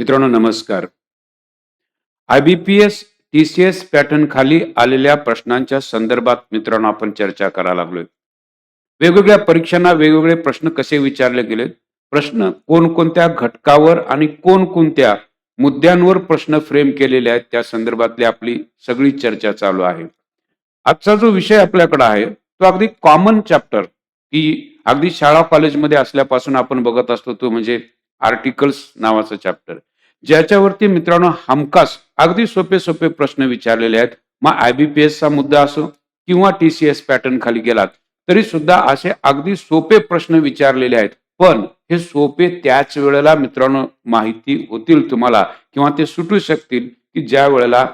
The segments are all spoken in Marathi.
मित्रांनो नमस्कार. I B P S T C S pattern खाली आलेल्या प्रश्नांच्या संदर्भात मित्रांनो आपण चर्चा करायला लागलोय. वेगवेगळ्या परीक्षांना वेगवेगळे प्रश्न कसे विचारले गेले? प्रश्न कोणकोणत्या घटकावर आणि कोणकोणत्या मुद्द्यांवर प्रश्न फ्रेम केलेले आहेत त्या संदर्भातली आपली सगळी चर्चा चालू आहे. आजचा जो विषय आपल्याकडे आहे तो अगदी कॉमन चॅप्टर की अगदी शाळा कॉलेजमध्ये असल्यापासून आपण बघत असतो तो म्हणजे आर्टिकल्स नावाचा चॅप्टर ज्याच्यावरती मित्रांनो हमखास अगदी सोपे सोपे प्रश्न विचारलेले आहेत. मग आय बी पी एसचा मुद्दा असो किंवा टी सी एस पॅटर्न खाली गेलात तरी सुद्धा असे अगदी सोपे प्रश्न विचारलेले आहेत. पण हे सोपे त्याच वेळेला मित्रांनो माहिती होतील तुम्हाला किंवा ते सुटू शकतील की ज्या वेळेला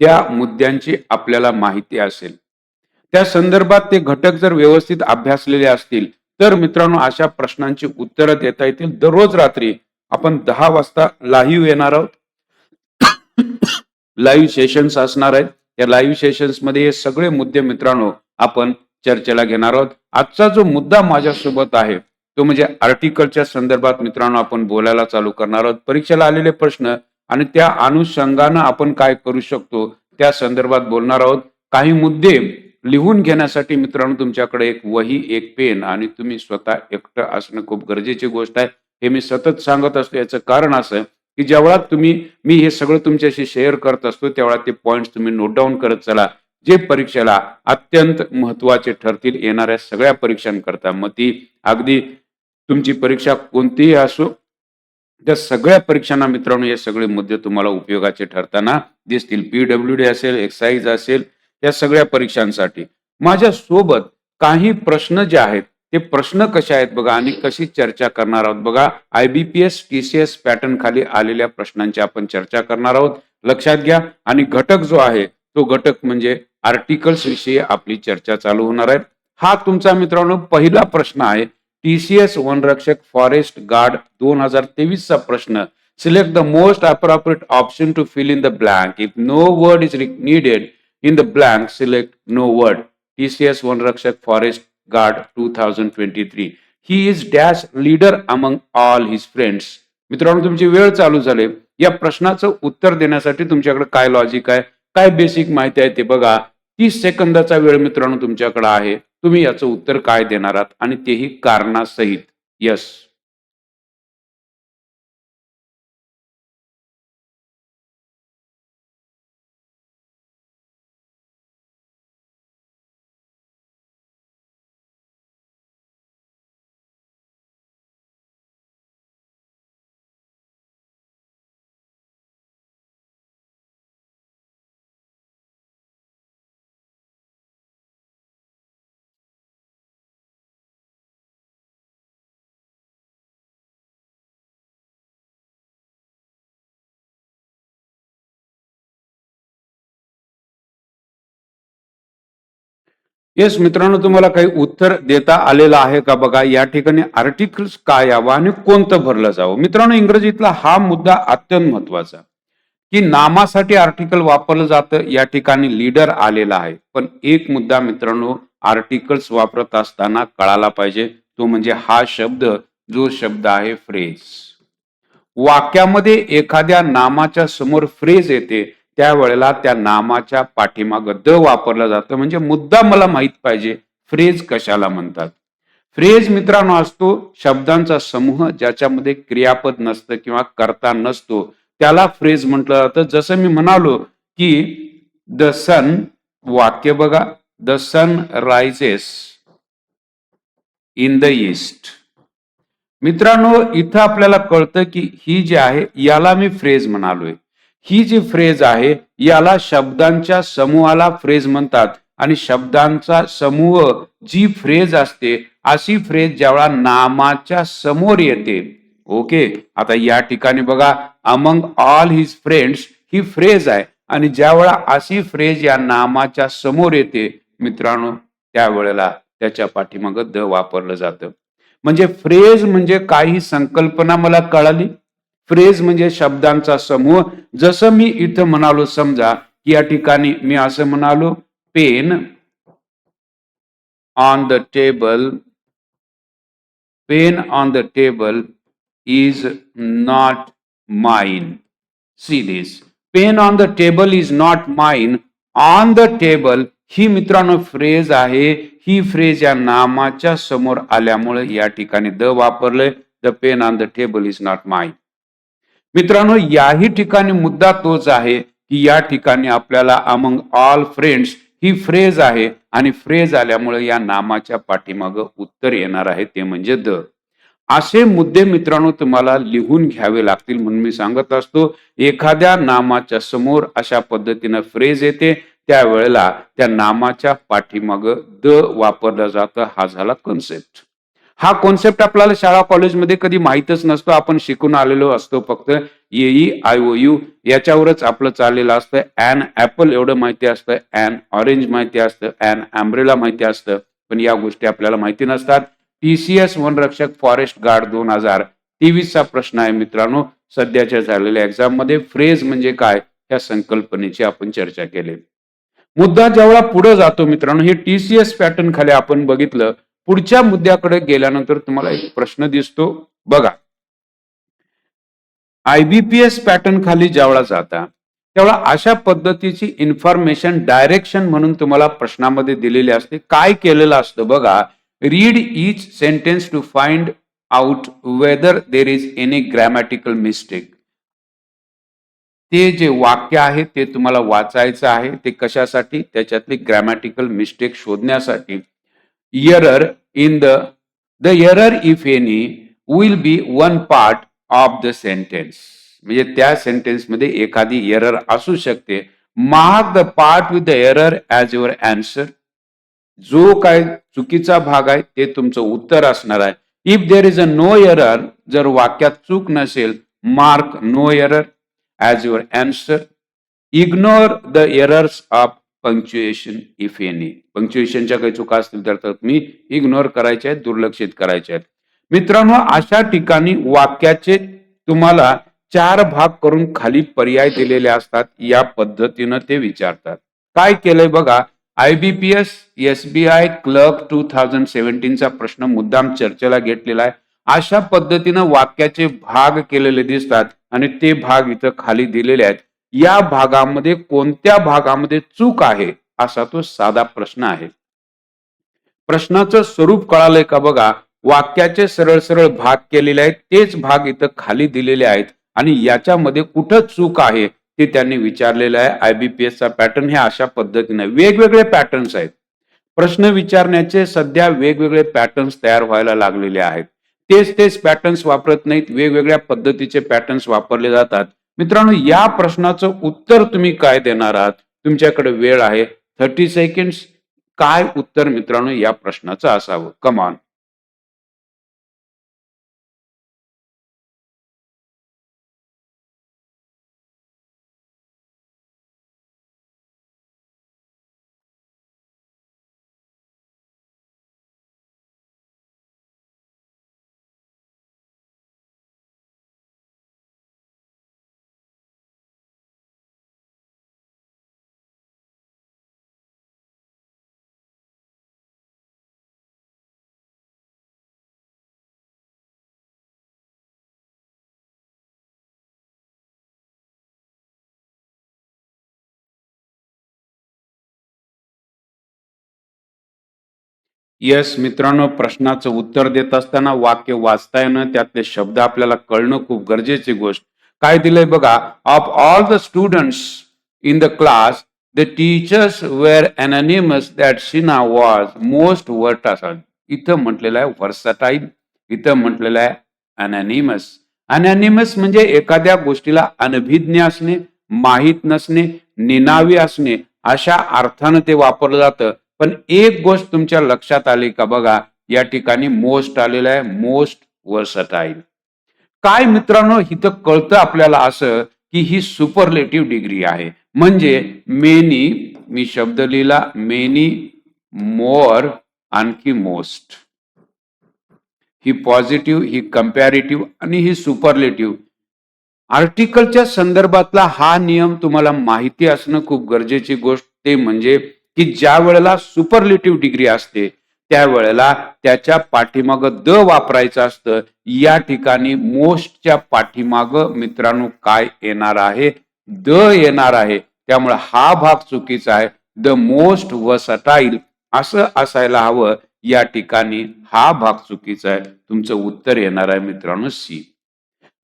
त्या मुद्द्यांची आपल्याला माहिती असेल. त्या संदर्भात ते घटक जर व्यवस्थित अभ्यासलेले असतील तर मित्रांनो अशा प्रश्नांची उत्तरं देता येतील दररोज रात्री. आपण दहा वाजता लाईव्ह येणार आहोत. लाईव्ह सेशन्स असणार आहेत. या लाईव्ह सेशन्समध्ये हे सगळे मुद्दे मित्रांनो आपण चर्चेला घेणार आहोत. आजचा जो मुद्दा माझ्यासोबत आहे तो म्हणजे आर्टिकलच्या संदर्भात मित्रांनो आपण बोलायला चालू करणार आहोत. परीक्षेला आलेले प्रश्न आणि त्या अनुषंगानं आपण काय करू शकतो त्या संदर्भात बोलणार आहोत. काही मुद्दे लिहून घेण्यासाठी मित्रांनो तुमच्याकडे एक वही एक पेन आणि तुम्ही स्वतः एकटं असणं खूप गरजेची गोष्ट आहे. हे मी सतत सांगत असतो. याचं कारण असं की जेवढा तुम्ही मी हे सगळं तुमच्याशी शेअर करत असतो तेवढा ते पॉईंट्स तुम्ही नोट डाऊन करत चला. जे परीक्षेला अत्यंत महत्त्वाचे ठरतील येणाऱ्या सगळ्या परीक्षांकरता. मग ती अगदी तुमची परीक्षा कोणतीही असो त्या सगळ्या परीक्षांना मित्रांनो हे सगळे मुद्दे तुम्हाला उपयोगाचे ठरताना दिसतील. पीडब्ल्यू डी असेल एक्साईज असेल या सगळ्या परीक्षांसाठी. माझ्या सोबत काही प्रश्न जे आहेत ते प्रश्न कसे आहेत बघा आणि कशी चर्चा करणार आहोत? बघा I B P S T C S pattern खाली आलेल्या प्रश्नांची आपण चर्चा करणार आहोत. लक्षात घ्या. आणि घटक जो आहे तो घटक म्हणजे आर्टिकल्स विषयी आपली चर्चा चालू होणार आहे. हा तुमचा मित्रांनो पहिला प्रश्न आहे. टीसीएस वनरक्षक फॉरेस्ट गार्ड दोन हजार तेवीसचा प्रश्न. Select the most appropriate option to fill in the blank if no word is needed in the blank select no word TCS वनरक्षक forest guard two thousand twenty three he is dash leader among all his friends मित्रांनो तुमची वेळ चालू झाले. या प्रश्नाचं उत्तर देण्यासाठी तुमच्याकडे काय लॉजिक आहे? काय बेसिक माहिती आहे ते बघा. तीस सेकंदाचा वेळ मित्रांनो तुमच्याकडे आहे. तुम्ही याचं उत्तर काय देणार आहात? आणि तेही कारणासहित. यस येस मित्रांनो तुम्हाला काही उत्तर देता आलेलं आहे का बघा? या ठिकाणी आर्टिकल्स काय यावं आणि कोणतं भरलं जावं? मित्रांनो इंग्रजीतला हा मुद्दा अत्यंत महत्त्वाचा की नामासाठी आर्टिकल वापरलं जातं या ठिकाणी लीडर आलेला आहे. पण एक मुद्दा मित्रांनो आर्टिकल्स वापरत असताना कळाला पाहिजे. तो म्हणजे हा शब्द जो शब्द आहे फ्रेज वाक्यामध्ये एखाद्या नामाच्या समोर फ्रेज येते त्यावेळेला त्या नामाच्या पाठीमाग द वापरलं जातं. म्हणजे मुद्दा मला माहीत पाहिजे. फ्रेज कशाला म्हणतात? फ्रेज मित्रांनो असतो शब्दांचा समूह ज्याच्यामध्ये क्रियापद नसतं किंवा करता नसतो. त्याला फ्रेज म्हटलं जातं. जसं मी म्हणालो की द सन वाक्य बघा. The sun rises in the east. मित्रांनो इथं आपल्याला कळतं की ही जी आहे याला मी फ्रेज म्हणालोय. ही जी फ्रेज आहे याला शब्दांच्या समूहाला फ्रेज म्हणतात. आणि शब्दांचा समूह जी फ्रेज असते अशी फ्रेज ज्यावेळा नामाच्या समोर येते. ओके आता या ठिकाणी बघा अमंग ऑल हिज फ्रेंड्स ही फ्रेज आहे. आणि ज्यावेळा अशी फ्रेज या नामाच्या समोर येते मित्रांनो त्यावेळेला त्याच्या पाठीमाग द वापरलं जातं. म्हणजे फ्रेज म्हणजे काही संकल्पना मला कळाली? फ्रेज म्हणजे शब्दांचा समूह. जसं मी इथं म्हणालो समजा की या ठिकाणी मी असं म्हणालो pen on the table pen on the table is not mine see this pen on the table is not mine on the table ही मित्रांनो फ्रेज आहे. ही फ्रेज या नामाच्या समोर आल्यामुळे या ठिकाणी the वापरलंय. The pen on the table is not mine मित्रांनो याही ठिकाणी मुद्दा तोच आहे की या ठिकाणी आपल्याला अमंग ऑल फ्रेंड्स ही फ्रेज आहे आणि फ्रेज आल्यामुळे या नामाच्या पाठीमाग उत्तर येणार आहे ते म्हणजे द. असे मुद्दे मित्रांनो तुम्हाला लिहून घ्यावे लागतील म्हणून मी सांगत असतो एखाद्या नामाच्या समोर अशा पद्धतीनं फ्रेज येते त्यावेळेला त्या नामाच्या पाठीमाग द वापरलं जातं हा झाला कन्सेप्ट हा कॉन्सेप्ट आपल्याला शाळा कॉलेजमध्ये कधी माहीतच नसतो. आपण शिकून आलेलो असतो फक्त. येई आय ओ यू याच्यावरच आपलं चाललेलं असतं. अॅन ऍपल एवढं माहिती असतं. अॅन ऑरेंज माहिती असतं. अॅन अँब्रेला माहिती असतं. पण या गोष्टी आपल्याला माहिती नसतात. टीसीएस वनरक्षक फॉरेस्ट गार्ड दोन हजार तेवीसचा प्रश्न आहे मित्रांनो. सध्याच्या झालेल्या एक्झाममध्ये फ्रेज म्हणजे काय? या संकल्पनेची आपण चर्चा केली. मुद्दा जेवढा पुढे जातो मित्रांनो हे टीसीएस पॅटर्न खाली आपण बघितलं. पुढच्या मुद्द्याकडे गेल्यानंतर तुम्हाला एक प्रश्न दिसतो. बघा. आयबीपीएस पॅटर्न खाली ज्यावेळा जाता तेवढा अशा पद्धतीची इन्फॉर्मेशन डायरेक्शन म्हणून तुम्हाला प्रश्नामध्ये दिलेली असते. काय केलेलं असतं बघा. Read each sentence to find out whether there is any grammatical mistake ते जे वाक्य आहे ते तुम्हाला वाचायचं आहे. ते कशासाठी? त्याच्यातली ग्रॅमॅटिकल मिस्टेक शोधण्यासाठी. Error in the the error if any will be one part of the sentence म्हणजे त्या सेंटेन्समध्ये एखादी एरर असू शकते. Mark the part with the error as your answer जो काय चुकीचा भाग आहे ते तुमचं उत्तर असणार आहे. If there is a no error जर वाक्यात चूक नसेल mark no error as your answer ignore the errors of punctuation if any पंक्च्युएशनच्या काही चुका असतील तर तुम्ही इग्नोर करायचे आहेत दुर्लक्षित करायचे आहेत. मित्रांनो अशा ठिकाणी वाक्याचे तुम्हाला चार भाग करून खाली पर्याय दिलेले असतात. या पद्धतीनं ते विचारतात. काय केलंय बघा? IBPS I clerk two thousand सेव्हन्टीनचा प्रश्न मुद्दाम चर्चेला घेतलेला आहे. अशा पद्धतीनं वाक्याचे भाग केलेले दिसतात आणि ते भाग इथं खाली दिलेले आहेत. या भागामध्ये कोणत्या भागामध्ये चूक आहे असा तो साधा प्रश्न आहे. प्रश्नाचं स्वरूप कळालंय का बघा? वाक्याचे सरळ सरळ भाग केलेले आहेत तेच भाग इथं खाली दिलेले आहेत आणि याच्यामध्ये कुठं चूक आहे ते त्यांनी विचारलेलं आहे. आयबीपीएसचा पॅटर्न हे अशा पद्धतीने वेगवेगळे पॅटर्न्स आहेत. प्रश्न विचारण्याचे सध्या वेगवेगळे पॅटर्न्स तयार व्हायला लागलेले आहेत. तेच तेच पॅटर्न्स वापरत नाहीत. वेगवेगळ्या पद्धतीचे पॅटर्न्स वापरले जातात. मित्रांनो या प्रश्नाचं उत्तर तुम्ही काय देणार आहात? तुमच्याकडे वेळ आहे. थर्टी सेकंड्स काय उत्तर मित्रांनो या प्रश्नाचं असावं? कमान येस मित्रांनो प्रश्नाचं उत्तर देत असताना वाक्य वाचता येणं त्यातले शब्द आपल्याला कळणं खूप गरजेची गोष्ट. काय दिलंय बघा of all the students in the class the teachers were unanimous that Sina was most वर्टासन इथं म्हटलेलं आहे वर्सटाईल इथं म्हटलेलं आहे अनॅनिमस अनॅनिमस म्हणजे एखाद्या गोष्टीला अनभिज्ञ असणे माहीत नसणे निनावी असणे अशा अर्थानं ते वापरलं जातं. पण एक गोष्ट तुमच्या लक्षात आली का बघा या ठिकाणी मोस्ट आलेलं आहे मोस्ट वर्सटाईल काय मित्रांनो इथं कळतं आपल्याला असं की ही सुपरलेटिव्ह डिग्री आहे. म्हणजे मेनी मी शब्द लिहिला मेनी मोर आणखी मोस्ट ही पॉझिटिव्ह ही कम्पॅरेटिव्ह आणि ही सुपरलेटिव्ह आर्टिकलच्या संदर्भातला हा नियम तुम्हाला माहिती असणं खूप गरजेची गोष्ट. ते म्हणजे की ज्या वेळेला सुपरलेटिव्ह डिग्री असते त्यावेळेला त्याच्या पाठीमाग द वापरायचं असतं. या ठिकाणी मोस्टच्या पाठीमाग मित्रांनो काय येणार आहे? द येणार आहे. त्यामुळे हा भाग चुकीचा आहे. द मोस्ट वसटाईल असं असायला हवं. या ठिकाणी हा भाग चुकीचा आहे. तुमचं उत्तर येणार आहे मित्रांनो सी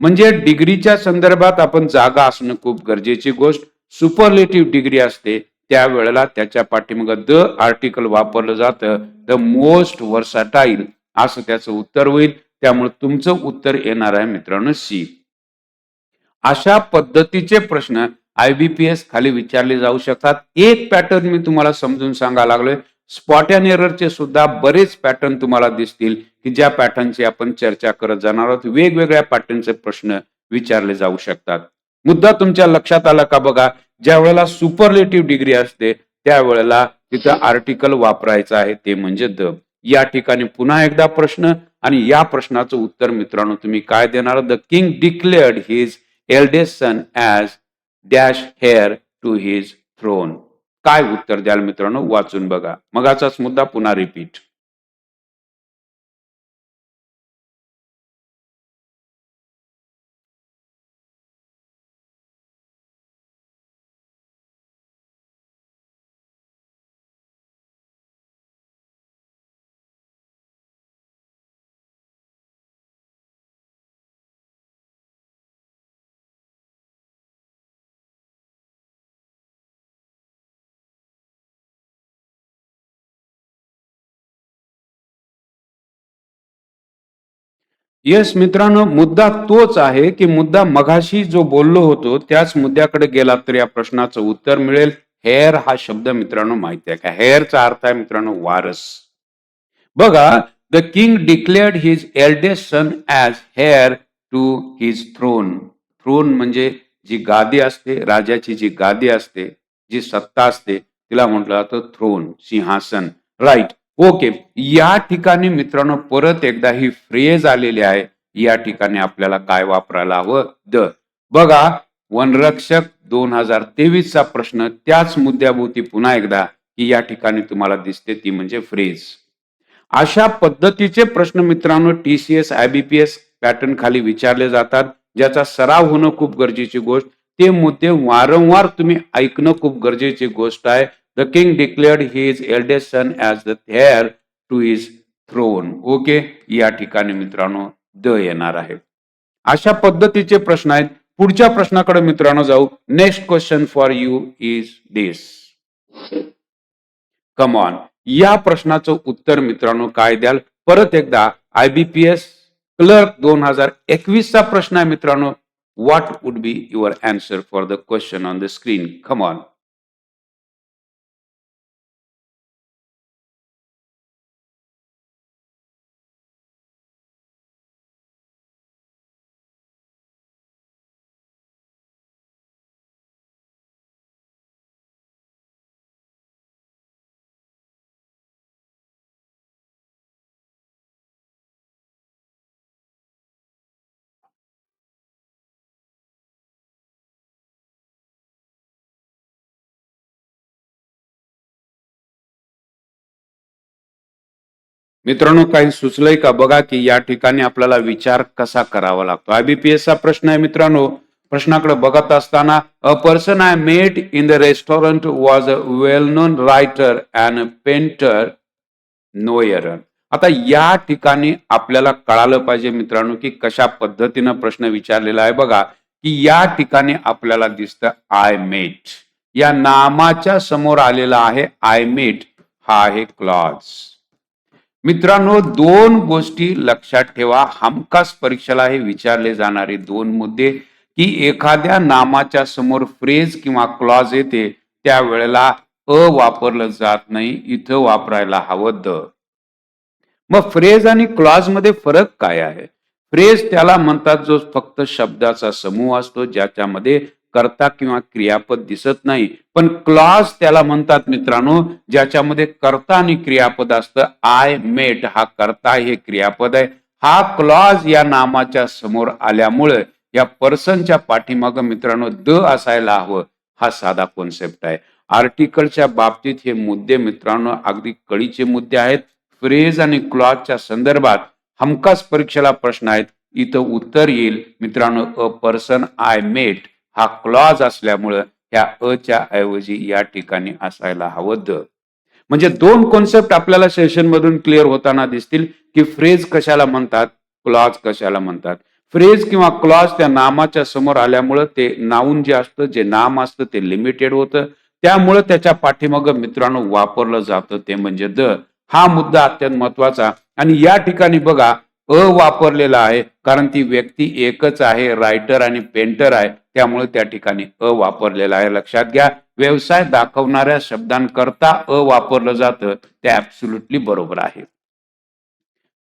म्हणजे डिग्रीच्या संदर्भात आपण जागा असणं खूप गरजेची गोष्ट. सुपरलेटिव्ह डिग्री असते. त्यावेळेला त्याच्या पाठीमाग द आर्टिकल वापरलं जातं. द मोस्ट वर्साटाईल असं त्याचं उत्तर होईल. त्यामुळे तुमचं उत्तर येणार आहे मित्रांनो सी अशा पद्धतीचे प्रश्न आयबीपीएस खाली विचारले जाऊ शकतात. एक पॅटर्न मी तुम्हाला समजून सांगायला लागलोय. स्पॉट अँड एररचे सुद्धा बरेच पॅटर्न तुम्हाला दिसतील की ज्या पॅटर्नची आपण चर्चा करत जाणार आहोत. वेगवेगळ्या पॅटर्नचे प्रश्न विचारले जाऊ शकतात. मुद्दा तुमच्या लक्षात आला का बघा? ज्या वेळेला सुपरलेटिव्ह डिग्री असते त्यावेळेला तिथं आर्टिकल वापरायचं आहे ते म्हणजे द या ठिकाणी पुन्हा एकदा प्रश्न आणि या प्रश्नाचं उत्तर मित्रांनो तुम्ही काय देणार? The king declared his eldest son as dash heir to his throne काय उत्तर द्याल मित्रांनो? वाचून बघा. मगाचाच मुद्दा पुन्हा रिपीट येस मित्रांनो मुद्दा तोच आहे की मुद्दा मघाशी जो बोललो होतो त्याच मुद्द्याकडे गेला तर या प्रश्नाचं उत्तर मिळेल. हेअर हा शब्द मित्रांनो माहिती आहे का? हेअरचा अर्थ आहे मित्रांनो वारस. बघा the king declared his eldest son as heir to his throne. Throne म्हणजे जी गादी असते राजाची जी गादी असते जी सत्ता असते तिला म्हटलं जातं थ्रोन सिंहासन. राईट. ओके या ठिकाणी मित्रांनो परत एकदा ही फ्रेज आलेली आहे. या ठिकाणी आपल्याला काय वापरायला हवं? द. बघा वनरक्षक दोन हजार तेवीस चा प्रश्न त्याच मुद्द्याभोवती पुन्हा एकदा की या ठिकाणी तुम्हाला दिसते ती म्हणजे फ्रेज अशा पद्धतीचे प्रश्न मित्रांनो टी सी एस पॅटर्न खाली विचारले जातात. ज्याचा सराव होणं खूप गरजेची गोष्ट. ते मुद्दे वारंवार तुम्ही ऐकणं खूप गरजेची गोष्ट आहे. The king declared his eldest son as the heir to his throne. Okay या ठिकाणी मित्रांनो द येणार आहे. अशा पद्धतीचे प्रश्न आहेत. पुढच्या प्रश्नाकडे मित्रांनो जाऊ. Next question for you is this come on या प्रश्नाचं उत्तर मित्रांनो काय द्याल? परत एकदा आयबीपीएस क्लर्क दोन हजार एकवीसचा प्रश्न आहे मित्रांनो. What would be your answer for the question on the screen come on मित्रांनो काही सुचलंय का? बघा की या ठिकाणी आपल्याला विचार कसा करावा लागतो. आयबीपीएसचा प्रश्न आहे मित्रांनो. प्रश्नाकडे बघत असताना a person I met in the restaurant was a well known writer and painter Noire आता या ठिकाणी आपल्याला कळालं पाहिजे मित्रांनो की कशा पद्धतीनं प्रश्न विचारलेला आहे. बघा की या ठिकाणी आपल्याला दिसतं आय मेट या नामाच्या समोर आलेला आहे आय मेट हा आहे क्लॉज मित्रांनो दोन गोष्टी लक्षात ठेवा. हमखास परीक्षेला हे विचारले जाणारे दोन मुद्दे की एखाद्या नामाच्या समोर फ्रेज किंवा क्लॉज येते त्यावेळेला अ वापरलं जात नाही इथं वापरायला हवं द. मग फ्रेज आणि क्लॉजमध्ये फरक काय आहे? फ्रेज त्याला म्हणतात जो फक्त शब्दाचा समूह असतो ज्याच्यामध्ये कर्ता किंवा क्रियापद दिसत नाही. पण क्लॉज त्याला म्हणतात मित्रांनो ज्याच्यामध्ये कर्ता आणि क्रियापद असतं आय मेट हा कर्ता हे क्रियापद आहे. हा क्लॉज या नामाच्या समोर आल्यामुळे या पर्सनच्या पाठीमाग मित्रांनो द असायला हवं. हा साधा कॉन्सेप्ट आहे. आर्टिकलच्या बाबतीत हे मुद्दे मित्रांनो अगदी कळीचे मुद्दे आहेत. फ्रेज आणि क्लॉजच्या संदर्भात हमखास परीक्षेला प्रश्न आहेत. इथं उत्तर येईल. मित्रांनो अ पर्सन आय मेट हा क्लॉज असल्यामुळं ह्या अच्या ऐवजी या ठिकाणी असायला हवं द. म्हणजे दोन कॉन्सेप्ट आपल्याला सेशन मधून क्लिअर होताना दिसतील की फ्रेज कशाला म्हणतात क्लॉज कशाला म्हणतात. फ्रेज किंवा क्लॉज त्या नामाच्या समोर आल्यामुळं ते नाऊन जे असतं जे नाम असतं ते लिमिटेड होतं. त्यामुळं त्याच्या पाठीमागं मित्रांनो वापरलं जातं ते म्हणजे द. हा मुद्दा अत्यंत महत्त्वाचा आणि या ठिकाणी बघा अ वापरलेला आहे कारण ती व्यक्ती एकच आहे रायटर आणि पेंटर आहे. त्यामुळे त्या ठिकाणी अ वापरलेला आहे. लक्षात घ्या व्यवसाय दाखवणाऱ्या शब्दांकरता अ वापरलं जातं ते ऍब्सुल्युटली बरोबर आहे.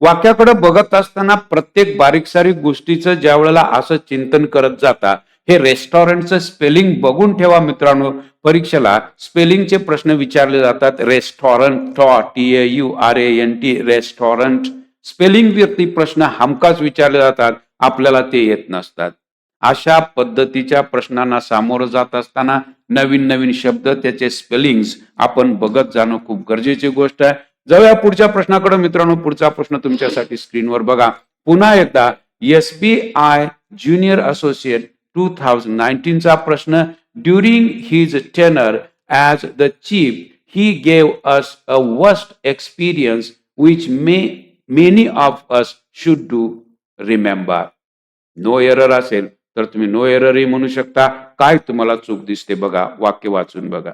वाक्याकडे बघत असताना प्रत्येक बारीक सारीक गोष्टीचं ज्या वेळेला असं चिंतन करत जाता हे रेस्टॉरंटचं स्पेलिंग बघून ठेवा मित्रांनो. परीक्षेला स्पेलिंगचे प्रश्न विचारले जातात. Restaurant tau T A U R A N T restaurant spelling वरती प्रश्न हमखास विचारले जातात. आपल्याला ते येत नसतात. अशा पद्धतीच्या प्रश्नांना सामोरं जात असताना नवीन नवीन शब्द त्याचे स्पेलिंग्स आपण बघत जाणं खूप गरजेची गोष्ट आहे. जाऊया पुढच्या प्रश्नाकडे. मित्रांनो पुढचा प्रश्न तुमच्यासाठी स्क्रीनवर बघा. पुन्हा एकदा S B I junior associate two thousand नाईन्टीनचा प्रश्न. During his tenure as the chief he gave us a worst experience which may many of us should do remember no error असेल. तर तुम्ही नो एररही म्हणू शकता. काय तुम्हाला चूक दिसते बघा वाक्य वाचून बघा.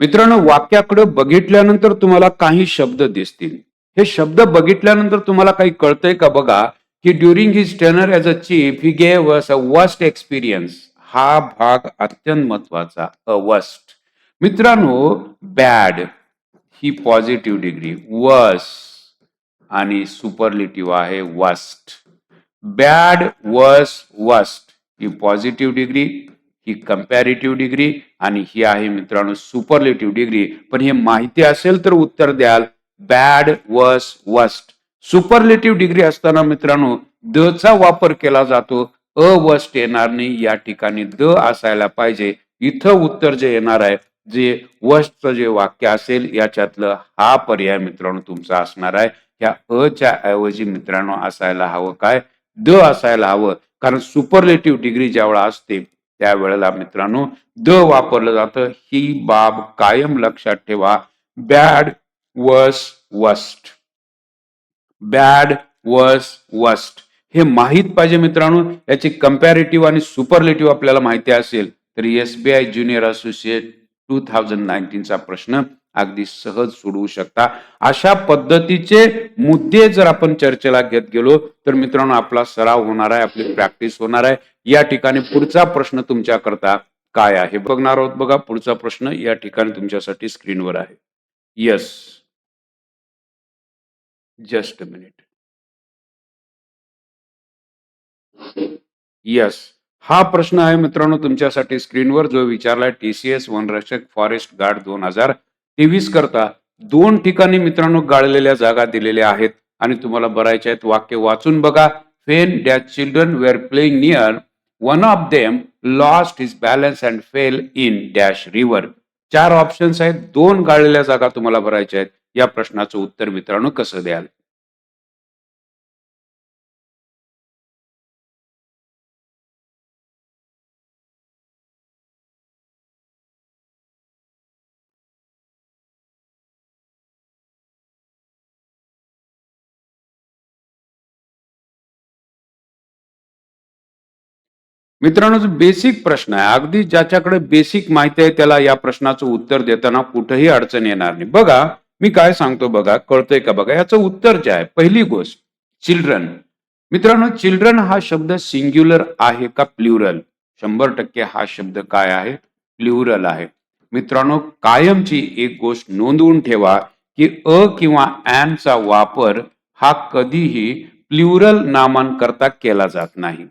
मित्रांनो वाक्याकडे बघितल्यानंतर तुम्हाला काही शब्द दिसतील. हे शब्द बघितल्यानंतर तुम्हाला काही कळतंय का बघा की during his tenure as a chief he gave us a worst experience हा भाग अत्यंत महत्त्वाचा अ वस्ट मित्रांनो बॅड ही पॉझिटिव्ह डिग्री वस आणि सुपरलिटिव्ह आहे वस्ट बॅड वस वस्ट ही पॉझिटिव्ह डिग्री ही कम्पॅरेटिव्ह डिग्री आणि ही आहे मित्रांनो सुपरलेटिव्ह डिग्री पण हे माहिती असेल तर उत्तर द्याल. Bad worse worst superlative degree असताना मित्रांनो द चा वापर केला जातो. अ वर्स्ट येणार नाही. या ठिकाणी द असायला पाहिजे. इथं उत्तर जे येणार आहे जे वर्स्टचं जे वाक्य असेल याच्यातलं हा पर्याय मित्रांनो तुमचा असणार आहे. ह्या अ च्या ऐवजी मित्रांनो असायला हवं काय? द असायला हवं. कारण सुपरलेटिव्ह डिग्री ज्यावेळा असते त्यावेळेला मित्रांनो द वापरलं जातं. ही बाब कायम लक्षात ठेवा. बॅड वस वस्ट बॅड वस वस्ट हे माहीत पाहिजे मित्रांनो याची कम्पॅरेटिव्ह आणि सुपरलेटिव्ह आपल्याला माहिती असेल. तर SBI junior associate two thousand नाईन्टीनचा प्रश्न. अगदी सहज सोडवू शकता. अशा पद्धतीचे मुद्दे जर आपण चर्चेला घेत गेलो तर मित्रांनो आपला सराव होणार आहे आपली प्रॅक्टिस होणार आहे. या ठिकाणी पुढचा प्रश्न तुमच्या करता काय आहे? बघणार आहोत बघा पुढचा प्रश्न या ठिकाणी तुमच्यासाठी स्क्रीनवर आहे. यस जस्ट मिनिट यस हा प्रश्न आहे मित्रांनो तुमच्यासाठी स्क्रीनवर जो विचारलाय टीसीएस वनरक्षक फॉरेस्ट गार्ड दोन हजार. तेवीस करता दोन ठिकाणी मित्रांनो गाळलेल्या जागा दिलेल्या आहेत. आणि तुम्हाला भरायच्या आहेत. वाक्य वाचून बघा. When dash children were playing near one of them lost his balance and fell in dash river चार ऑप्शन्स आहेत. दोन गाळलेल्या जागा तुम्हाला भरायच्या आहेत. या प्रश्नाचं उत्तर मित्रांनो कसं द्याल? मित्रांनो जो बेसिक प्रश्न आहे अगदी ज्याच्याकडे बेसिक माहिती आहे त्याला या प्रश्नाचं उत्तर देताना कुठेही अडचण येणार नाही. बघा मी काय सांगतो बघा कळतंय का बघा? याचं उत्तर जे आहे पहिली गोष्ट चिल्ड्रन मित्रांनो चिल्ड्रन हा शब्द सिंग्युलर आहे का प्ल्युरल शंभर टक्के हा शब्द काय आहे? प्ल्युरल आहे. मित्रांनो कायमची एक गोष्ट नोंदवून ठेवा की अ किंवा चा वापर हा कधीही प्ल्युरल नामांकरता केला जात नाही.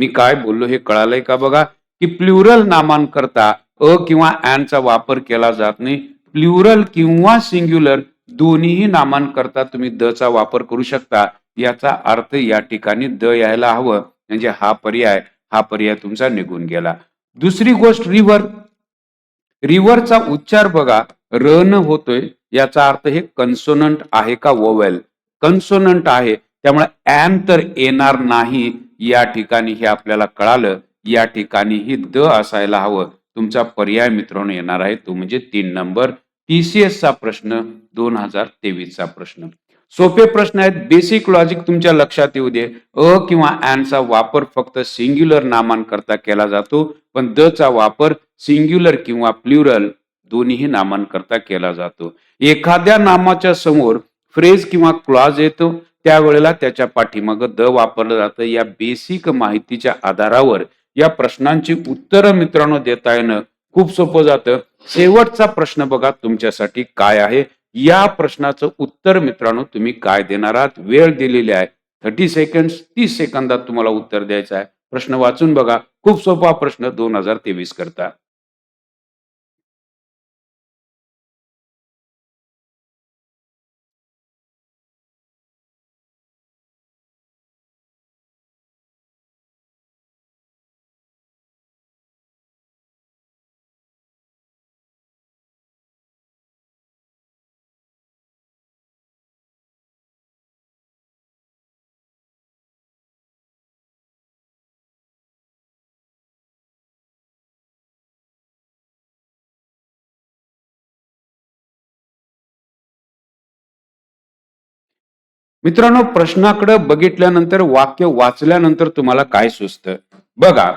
मी काय बोललो हे कळालंय का बघा? की प्लुरल नामांकरता अ किंवा चा वापर केला जात नाही. प्लुरल किंवा सिंग्युलर दोन्हीही नामांकरता तुम्ही द चा वापर करू शकता. याचा अर्थ या ठिकाणी द यायला हवं. म्हणजे हा पर्याय हा पर्याय तुमचा निघून गेला. दुसरी गोष्ट रिव्हर. रिव्हरचा उच्चार बघा. रन होतोय. याचा अर्थ हे कन्सोनंट आहे का वोवेल कन्सोनंट आहे. त्यामुळे ॲन तर येणार नाही. या ठिकाणी हे आपल्याला कळालं या ठिकाणी ही द असायला हवं. तुमचा पर्याय मित्रांनो येणार आहे. तो म्हणजे तीन नंबर टीसीएस चा प्रश्न दोन हजार तेवीसचा प्रश्न. सोपे प्रश्न आहेत. बेसिक लॉजिक तुमच्या लक्षात येऊ दे. अ किंवा चा वापर फक्त सिंग्युलर नामांकरता केला जातो पण द चा वापर सिंग्युलर किंवा प्लुरल दोन्हीही नामांकरता केला जातो. एखाद्या नामाच्या समोर फ्रेज किंवा क्लॉज येतो. त्यावेळेला त्याच्या पाठीमाग द वापरलं जातं. या बेसिक माहितीच्या आधारावर या प्रश्नांची उत्तरं मित्रांनो देता येणं खूप सोपं जातं. शेवटचा प्रश्न बघा तुमच्यासाठी काय आहे? या प्रश्नाचं उत्तर मित्रांनो तुम्ही काय देणार आहात? वेळ दिलेली आहे. थर्टी सेकंड तीस सेकंदात तुम्हाला उत्तर द्यायचं आहे. प्रश्न वाचून बघा. खूप सोपा प्रश्न दोन हजार तेवीस करता. मित्रांनो प्रश्नाकडे बघितल्यानंतर वाक्य वाचल्यानंतर तुम्हाला काय सुचतं? बघा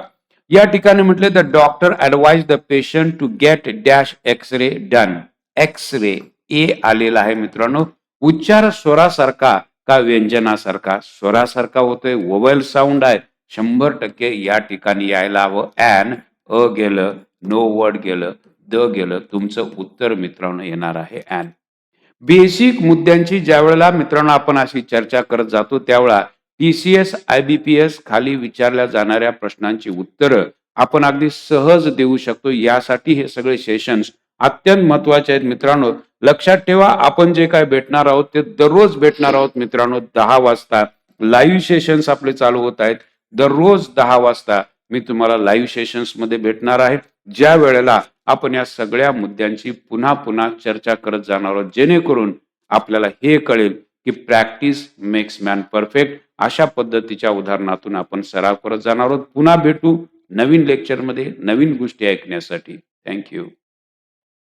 या ठिकाणी म्हटले the doctor advise the patient to get dash X ray done X ray a आलेला आहे मित्रांनो. उच्चार स्वरासारखा का व्यंजनासारखा? स्वरासारखा होतोय वोवेल साऊंड आहे. शंभर टक्के या ठिकाणी यायला हवं. ॲन अ गेलं नो वर्ड गेलं द गेलं. तुमचं उत्तर मित्रांनो येणार आहे. ॲन बेसिक मुद्द्यांची ज्या वेळेला मित्रांनो आपण अशी चर्चा करत जातो त्यावेळा T C S I B P S खाली विचारल्या जाणाऱ्या प्रश्नांची उत्तरं आपण अगदी सहज देऊ शकतो. यासाठी हे सगळे सेशन्स अत्यंत महत्त्वाचे आहेत. मित्रांनो लक्षात ठेवा आपण जे काय भेटणार आहोत ते दररोज भेटणार आहोत. मित्रांनो दहा वाजता लाईव्ह सेशन्स आपले चालू होत आहेत. दररोज दहा वाजता मी तुम्हाला लाईव्ह सेशन्समध्ये भेटणार आहे. ज्या वेळेला आपण या सगळ्या मुद्द्यांची पुन्हा पुन्हा चर्चा करत जाणार आहोत. जेणेकरून आपल्याला हे कळेल की प्रॅक्टिस मेक्स मॅन परफेक्ट अशा पद्धतीच्या उदाहरणातून आपण सराव करत जाणार आहोत. पुन्हा भेटू नवीन लेक्चरमध्ये नवीन गोष्टी ऐकण्यासाठी. थँक्यू